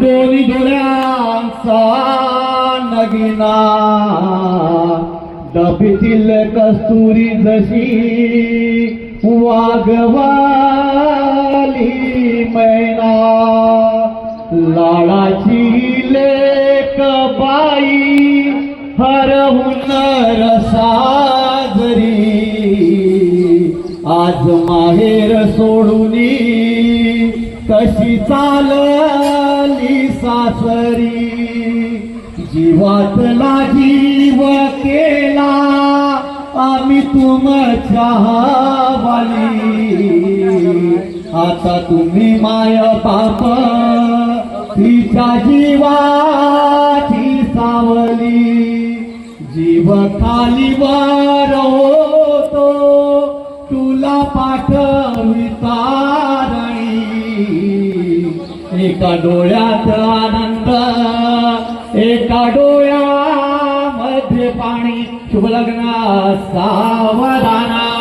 दोन्ही डोळ्यांचा नगिना. डबीतील कस्तुरी जशी वागवाली मैना. लाडाची लेक बाई हरहुन रसाजरी आज माहेर सोडूनी कशी चालली सासरी? जीवात जीव केला आम्ही तुमच्या वाली आता तुम्ही माय बाप तिच्या जीवाची सावली. जीव खाली वर होतो तुला पाठविता एका डोळ्यात आनंद एका डोळ्यामध्ये पाणी. शुभ लग्न सावधाना.